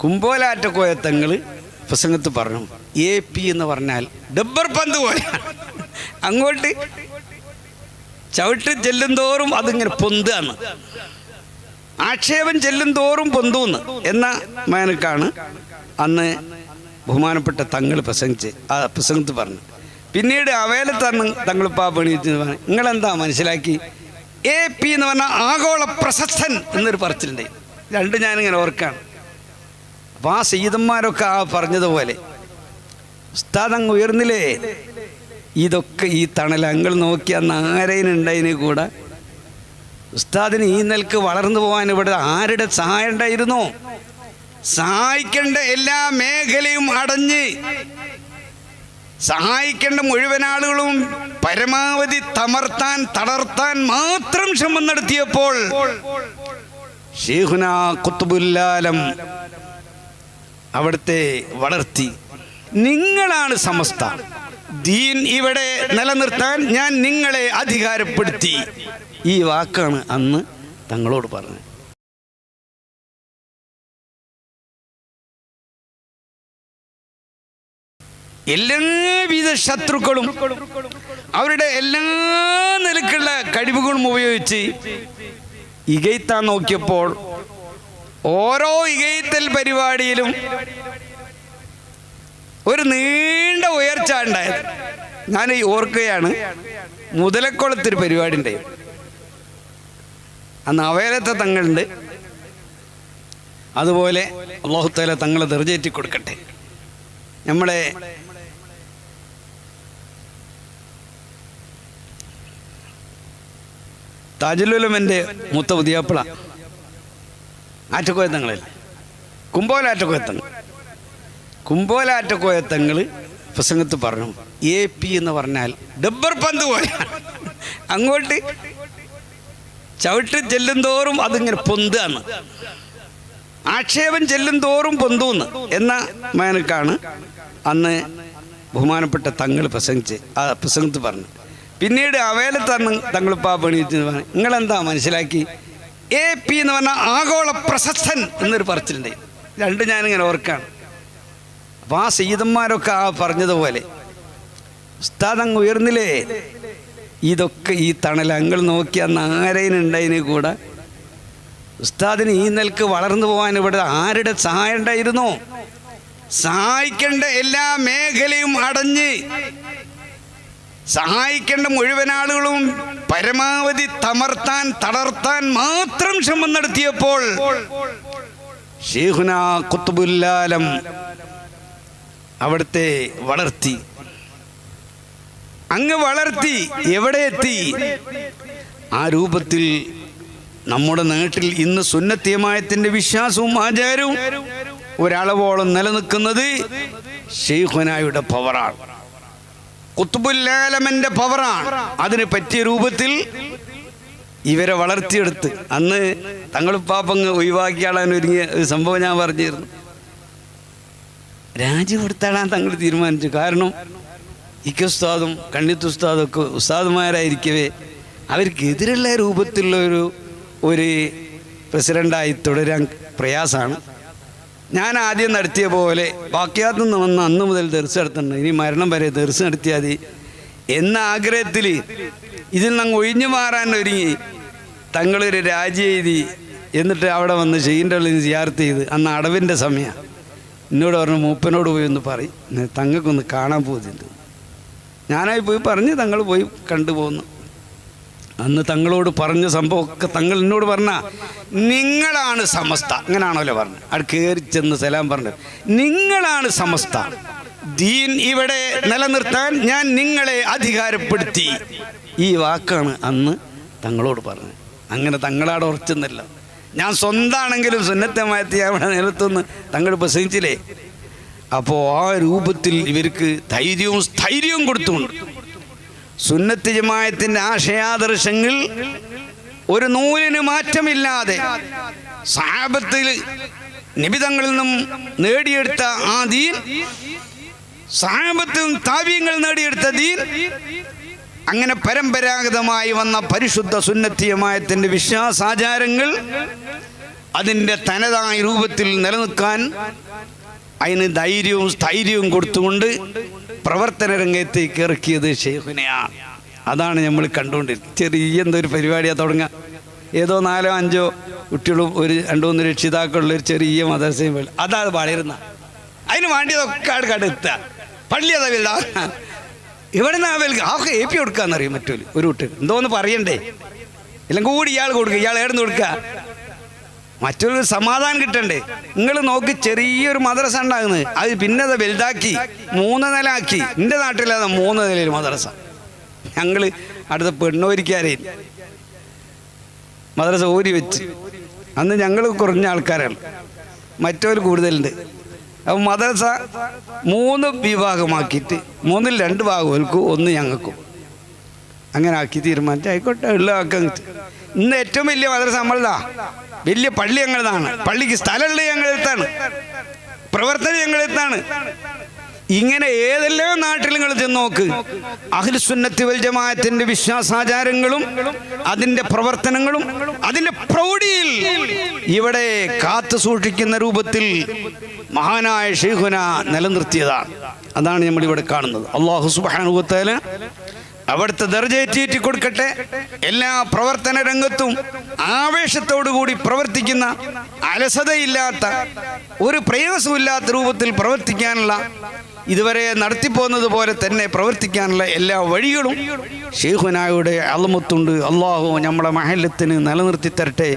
കുമ്പോലാറ്റക്കോയത്തങ്ങൾ പ്രസംഗത്ത് പറഞ്ഞു A P എന്ന് പറഞ്ഞാൽ ഡബ്ബർ പന്ത് പോലെ അങ്ങോട്ട് ചവിട്ട് ചെല്ലും തോറും അതിങ്ങനെ പൊന്താണ് ആക്ഷേപം ചെല്ലും തോറും പൊന്തൂന്ന് എന്ന മേനക്കാണ് അന്ന് ബഹുമാനപ്പെട്ട തങ്ങൾ പ്രസംഗിച്ച് ആ പ്രസംഗത്ത് പറഞ്ഞു. പിന്നീട് അവേലത്തന്ന് തങ്ങളിപ്പാ പണിയിട്ട് പറഞ്ഞു നിങ്ങളെന്താ മനസ്സിലാക്കി? എ പി എന്ന് പറഞ്ഞാൽ ആഗോള പ്രശസ്തൻ എന്നൊരു പറച്ചിലുണ്ട്. രണ്ട് ഞാനിങ്ങനെ ഓർക്കാണ് അപ്പോൾ ആ സീതന്മാരൊക്കെ ആ പറഞ്ഞതുപോലെ ഉസ്താദ് അങ്ങ് ഉയർന്നില്ലേ? ഇതൊക്കെ ഈ തണൽ അങ്ങൾ നോക്കിയ ആരേനുണ്ടതിന് കൂടെ. ഉസ്താദിന് ഈ നിലയ്ക്ക് വളർന്നു പോകാൻ ഇവിടെ ആരുടെ സഹായം ഉണ്ടായിരുന്നു? സഹായിക്കേണ്ട എല്ലാ മേഖലയും അടഞ്ഞ് സഹായിക്കേണ്ട മുഴുവൻ ആളുകളും പരമാവധി തമർത്താൻ തളർത്താൻ മാത്രം ശ്രമം നടത്തിയപ്പോൾ ഷേഖുന കുത്തുബുല്ലാലം അവിടുത്തെ വളർത്തി. നിങ്ങളാണ് സമസ്ത. ദീൻ ഇവിടെ നിലനിർത്താൻ ഞാൻ നിങ്ങളെ അധികാരപ്പെടുത്തി. ഈ വാക്കാണ് അന്ന് തങ്ങളോട് പറഞ്ഞത്. എല്ലാവിധ ശത്രുക്കളും അവരുടെ എല്ലാ നിലക്കുള്ള കഴിവുകളും ഉപയോഗിച്ച് ഇകയ്ത്താൻ നോക്കിയപ്പോൾ ഓരോ ഇകയത്തൽ പരിപാടിയിലും ഒരു നീണ്ട ഉയർച്ച ഉണ്ടായത്. ഞാൻ ഓർക്കുകയാണ് മുതലക്കുളത്തൊരു പരിപാടി ഉണ്ടായി അന്ന് അവയലത്തെ തങ്ങളുണ്ട്. അതുപോലെ അള്ളാഹുത്താല തങ്ങളെ തെറിചേറ്റി കൊടുക്കട്ടെ. നമ്മളെ താജുലുലമന്റെ മൂത്ത പുതിയാപ്പിള ആറ്റക്കോയത്തങ്ങളല്ലേ കുമ്പോലാറ്റക്കോയത്തങ്ങൾ കുമ്പോലാറ്റക്കോയത്തങ്ങൾ പ്രസംഗത്ത് പറഞ്ഞു എ പി എന്ന് പറഞ്ഞാൽ ഡബ്ബർ പന്ത് പോലെ അങ്ങോട്ട് ചവിട്ട് ചെല്ലും തോറും അതിങ്ങനെ പൊന്താണ് ആക്ഷേപം ചെല്ലും തോറും പൊന്തൂന്ന് എന്ന മേനക്കാണ് അന്ന് ബഹുമാനപ്പെട്ട തങ്ങൾ പ്രസംഗിച്ച് ആ പ്രസംഗത്ത് പറഞ്ഞു. പിന്നീട് അവേലത്തന്ന് തങ്ങളിപ്പാ പണിയിട്ട് പറഞ്ഞു നിങ്ങളെന്താ മനസ്സിലാക്കി? എ പി എന്ന് പറഞ്ഞാൽ ആഗോള പ്രശസ്തൻ എന്നൊരു പറച്ചിലുണ്ട്. രണ്ട് ഞാനിങ്ങനെ ഓർക്കാണ്. അപ്പോൾ ആ സീതന്മാരൊക്കെ ആ പറഞ്ഞതുപോലെ ഉസ്താദ് അങ്ങ് ഉയർന്നില്ലേ? ഇതൊക്കെ ഈ തണൽ അങ്ങൾ നോക്കിയ ആരേനുണ്ടതിന് കൂടെ? ഉസ്താദിന് ഈ നിലയ്ക്ക് വളർന്നു പോകാൻ ഇവിടെ ആരുടെ സഹായം ഉണ്ടായിരുന്നു? സഹായിക്കേണ്ട എല്ലാ മേഖലയും അടഞ്ഞ് സഹായിക്കേണ്ട മുഴുവൻ ആളുകളും പരമാവധി തമർത്താൻ തളർത്താൻ മാത്രം ശ്രമം നടത്തിയപ്പോൾ ഷേഖുന കുത്തുബുല്ലാലം അവിടുത്തെ വളർത്തി. അങ്ങ് വളർത്തി എവിടെ എത്തി? ആ രൂപത്തിൽ നമ്മുടെ നാട്ടിൽ ഇന്ന് സുന്നത്യമായത്തിന്റെ വിശ്വാസവും ആചാരവും ഒരളവോളം നിലനിൽക്കുന്നത് ഷെയ്ഖുനായുടെ പവറാണ്. കുത്തുബുല്ലാലമന്റെ പവറാണ് അതിന് പറ്റിയ രൂപത്തിൽ ഇവരെ വളർത്തിയെടുത്ത് അന്ന് തങ്ങൾ പാപ്പങ്ങ് ഒഴിവാക്കിയാളാൻ ഒരുങ്ങിയ ഒരു സംഭവം ഞാൻ പറഞ്ഞിരുന്നു. രാജി കൊടുത്താളാൻ തങ്ങൾ തീരുമാനിച്ചു. കാരണം ഇക്കുസ്താദും കണ്ണിത്ത് ഉസ്താദും ഒക്കെ ഉസ്താദുമാരായിരിക്കവേ അവർക്കെതിരുള്ള രൂപത്തിലുള്ള ഒരു ഒരു പ്രസിഡന്റായി തുടരാൻ പ്രയാസമാണ്. ഞാൻ ആദ്യം നടത്തിയ പോലെ ബാക്കിയാത്തു വന്ന അന്ന് മുതൽ ദർശനം നടത്തുന്നുണ്ട് ഇനി മരണം വരെ ദർശനം നടത്തിയാൽ മതി. എന്ന ആഗ്രഹത്തിൽ ഇതിൽ നിന്ന് ഒഴിഞ്ഞു മാറാൻ ഒരുങ്ങി തങ്ങളൊരു രാജി എഴുതി എന്നിട്ട് അവിടെ വന്ന് ഷെയിന്റെ ഉള്ളിൽ സിയാർത്ത് ചെയ്ത് അന്ന് അടവിന്റെ സമയമാണ് എന്നോട് പറഞ്ഞു മൂപ്പനോട് പോയി ഒന്ന് പറയും. തങ്ങൾക്കൊന്ന് കാണാൻ പോകുന്നുണ്ട് ഞാനായി പോയി പറഞ്ഞ് തങ്ങൾ പോയി കണ്ടുപോകുന്നു അന്ന് തങ്ങളോട് പറഞ്ഞ സംഭവമൊക്കെ തങ്ങൾ എന്നോട് പറഞ്ഞ നിങ്ങളാണ് സമസ്ത. അങ്ങനാണല്ലോ പറഞ്ഞു അവിടെ കയറി ചെന്ന് സലാം പറഞ്ഞു നിങ്ങളാണ് സമസ്ത. ദീൻ ഇവിടെ നിലനിർത്താൻ ഞാൻ നിങ്ങളെ അധികാരപ്പെടുത്തി. ഈ വാക്കാണ് അന്ന് തങ്ങളോട് പറഞ്ഞത്. അങ്ങനെ തങ്ങളാടെ ഉറച്ചെന്നല്ല ഞാൻ സ്വന്തമാണെങ്കിലും സുന്നത്തമായത്തി അവിടെ നിലത്തുനിന്ന് തങ്ങൾ പ്രസംഗിച്ചില്ലേ? അപ്പോൾ ആ രൂപത്തിൽ ഇവർക്ക് ധൈര്യവും സ്ഥൈര്യവും കൊടുത്തുകൊണ്ട് സുന്നത്ത് ജമായത്തിന്റെ ആശയാദർശങ്ങൾ ഒരു നൂലിന് മാറ്റമില്ലാതെ സാപത്തിൽ നിബിതങ്ങളിൽ നിന്നും നേടിയെടുത്ത ആ ദീൻ സാപത്തിൽ താവ്യങ്ങൾ നേടിയെടുത്ത ദീൻ അങ്ങനെ പരമ്പരാഗതമായി വന്ന പരിശുദ്ധ സുന്നത്തിയമായത്തിന്റെ വിശ്വാസാചാരങ്ങൾ അതിന്റെ തനതായ രൂപത്തിൽ നിലനിൽക്കാൻ അതിന് ധൈര്യവും സ്ഥൈര്യവും കൊടുത്തുകൊണ്ട് പ്രവർത്തന രംഗത്തേക്ക് ഇറക്കിയത് ഷെയ്ഖുനെയാണ്. അതാണ് നമ്മൾ കണ്ടുകൊണ്ടിരുന്നത്. ചെറിയ എന്തൊരു പരിപാടിയാണ് തുടങ്ങുക ഏതോ നാലോ അഞ്ചോ കുട്ടികളും ഒരു രണ്ടു മൂന്ന് രക്ഷിതാക്കളുള്ള ഒരു ചെറിയ മദർസയും അതാ വളരുന്ന. അതിന് വേണ്ടിയതൊക്കെ അവിടെ കണ്ടെത്തുക പള്ളി അതാ വലുതാ. ഇവിടെ നിന്ന് അവർക്ക് ആക്കെ എ പി കൊടുക്കാന്നറിയും മറ്റൊരു ഒരു കുട്ടി എന്തോന്ന് പറയണ്ടേ? എല്ലാം കൂടി ഇയാൾ കൊടുക്കുക ഇയാൾ ഏടുന്ന് കൊടുക്കുക മറ്റൊരു സമാധാനം കിട്ടണ്ടേ? നിങ്ങൾ നോക്കി ചെറിയൊരു മദ്രസ ഉണ്ടാകുന്നത്. അത് പിന്നെ അത് വലുതാക്കി മൂന്ന് നില ആക്കി എന്റെ നാട്ടിലത് മൂന്ന് നിലയിൽ മദ്രസ. ഞങ്ങൾ അടുത്ത പെണ്ണോരിക്കാരേ മദ്രസ ഊരി വെച്ച്. അന്ന് ഞങ്ങൾ കുറഞ്ഞ ആൾക്കാരാണ്. മറ്റവർ കൂടുതലുണ്ട്. അപ്പം മദ്രസ മൂന്ന് വിഭാഗമാക്കിയിട്ട് മൂന്നിൽ രണ്ട് ഭാഗം ഒരുക്കും ഒന്ന് ഞങ്ങൾക്കും. അങ്ങനെ ആക്കി തീരുമാനിച്ചു. ആയിക്കോട്ടെ ഉള്ള ഇന്ന് ഏറ്റവും വലിയ മദ്രസ നമ്മളതാ. വലിയ പള്ളി ഞങ്ങളതാണ്. പള്ളിക്ക് സ്ഥലമുള്ള ഞങ്ങളെടുത്താണ്. പ്രവർത്തനം ഞങ്ങളെടുത്താണ്. ഇങ്ങനെ ഏതെല്ലാം നാട്ടിൽ നിങ്ങൾ ചെന്ന് നോക്ക്. അഖിൽസുന്നത്തി വൽ ജമാഅത്തിന്റെ വിശ്വാസാചാരങ്ങളും അതിന്റെ പ്രവർത്തനങ്ങളും അതിന്റെ പ്രൗഢിയിൽ ഇവിടെ കാത്തു സൂക്ഷിക്കുന്ന രൂപത്തിൽ മഹാനായ ഷെയ്ഖുന നിലനിർത്തിയതാണ്. അതാണ് നമ്മൾ ഇവിടെ കാണുന്നത്. അള്ളാഹു സുബാനുഭവത്തേല അവിടുത്തെ ദർജയറ്റേറ്റി കൊടുക്കട്ടെ. എല്ലാ പ്രവർത്തന രംഗത്തും ആവേശത്തോടുകൂടി പ്രവർത്തിക്കുന്ന അലസതയില്ലാത്ത ഒരു പ്രയാസമില്ലാത്ത രൂപത്തിൽ പ്രവർത്തിക്കാനുള്ള ഇതുവരെ നടത്തിപ്പോകുന്നത് പോലെ തന്നെ പ്രവർത്തിക്കാനുള്ള എല്ലാ വഴികളും ഷെയ്ഖുനായുടെ അളമത്തുണ്ട് അള്ളാഹു നമ്മളെ മഹല്ലത്തിന് നിലനിർത്തി തരട്ടെ.